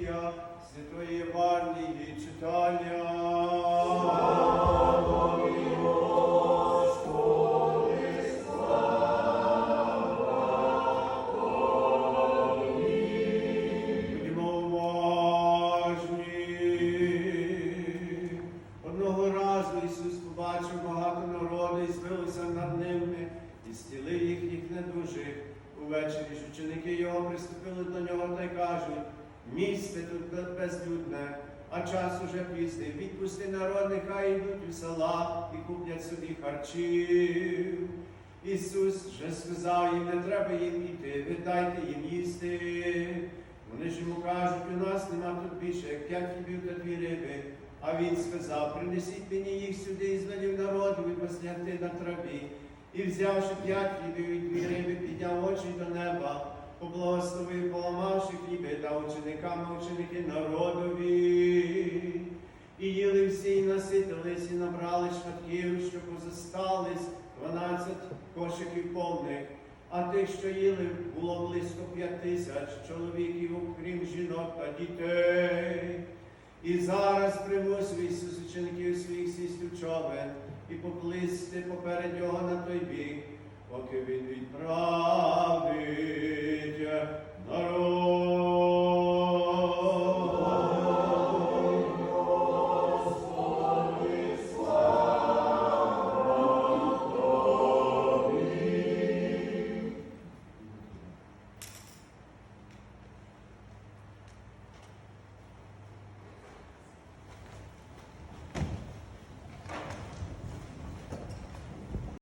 Марія, Святої Євангелії читання. Славі, Одного разу Ісус побачив багато народу і збилися над ними, і стіли їхніх недужих. Увечері ж ученики його приступили до нього та й кажуть місце тут безлюдне, а час уже пізний. Відпусти народ, нехай йдуть у села і куплять собі харчів. Ісус же сказав їм, не треба їм іти, ви дайте їм їсти. Вони ж йому кажуть, у нас нема тут більше, як п'ять хлібів та дві риби. А він сказав, принесіть мені їх сюди і звелів народу випасняти на траві. І взявши п'ять хлібів і дві риби, підняв очі до неба, поблагословив, поламавши хліби та учениками ученики народові. І їли всі, і наситились, і набрали шматків, що позостались, дванадцять кошиків повних. А тих, що їли, було близько п'ять тисяч чоловіків, окрім жінок та дітей. І зараз примусив Ісус учеників своїх сісти в човен і поплисти поперед його на той бік, поки він відправить.